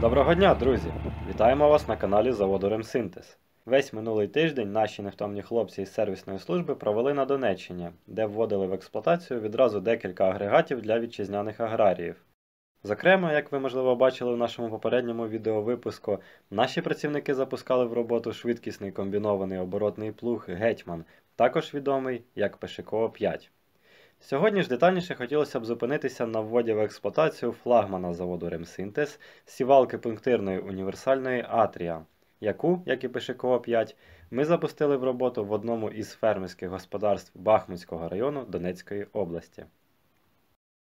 Доброго дня, друзі! Вітаємо вас на каналі заводу Ремсинтез. Весь минулий тиждень наші невтомні хлопці із сервісної служби провели на Донеччині, де вводили в експлуатацію відразу декілька агрегатів для вітчизняних аграріїв. Зокрема, як ви можливо бачили в нашому попередньому відеовипуску, наші працівники запускали в роботу швидкісний комбінований оборотний плуг Гетьман, також відомий як ПШКО 5. Сьогодні ж детальніше хотілося б зупинитися на вводі в експлуатацію флагмана заводу Ремсинтез сівалки пунктирної універсальної Атрія, яку, як і ПШКО 5, ми запустили в роботу в одному із фермерських господарств Бахмутського району Донецької області.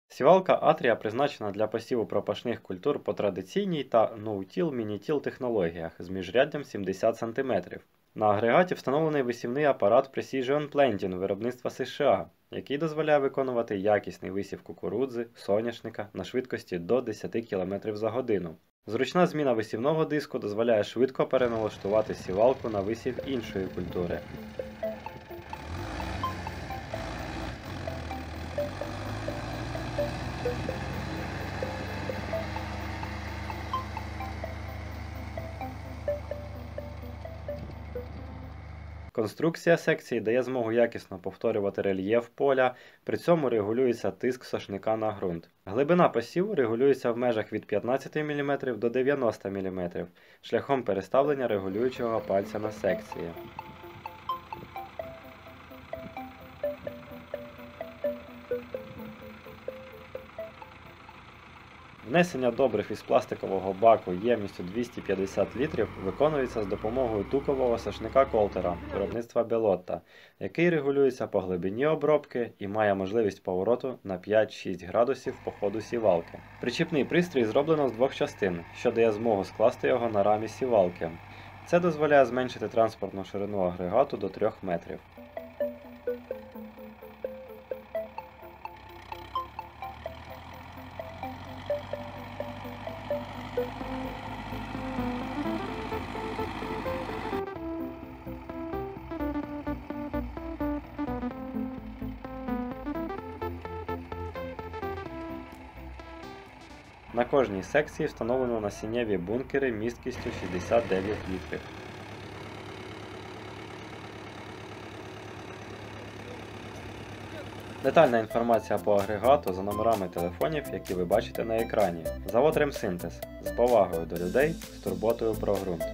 Сівалка Атрія призначена для посіву пропашних культур по традиційній та ноутіл мінітіл технологіях з міжряддям 70 см. На агрегаті встановлений висівний апарат Precision Planting виробництва США, який дозволяє виконувати якісний висів кукурудзи, соняшника на швидкості до 10 км за годину. Зручна зміна висівного диску дозволяє швидко переналаштувати сівалку на висів іншої культури. Конструкція секції дає змогу якісно повторювати рельєф поля, при цьому регулюється тиск сошника на ґрунт. Глибина посіву регулюється в межах від 15 мм до 90 мм шляхом переставлення регулюючого пальця на секції. Внесення добрив із пластикового баку ємністю 250 літрів виконується з допомогою тукового сошника колтера виробництва Белотта, який регулюється по глибині обробки і має можливість повороту на 5-6 градусів по ходу сівалки. Причіпний пристрій зроблено з двох частин, що дає змогу скласти його на рамі сівалки. Це дозволяє зменшити транспортну ширину агрегату до 3 метрів. На кожній секції встановлено насіннєві бункери місткістю 69 літрів. Детальна інформація по агрегату за номерами телефонів, які ви бачите на екрані. Завод Ремсинтез з повагою до людей з турботою про ґрунт.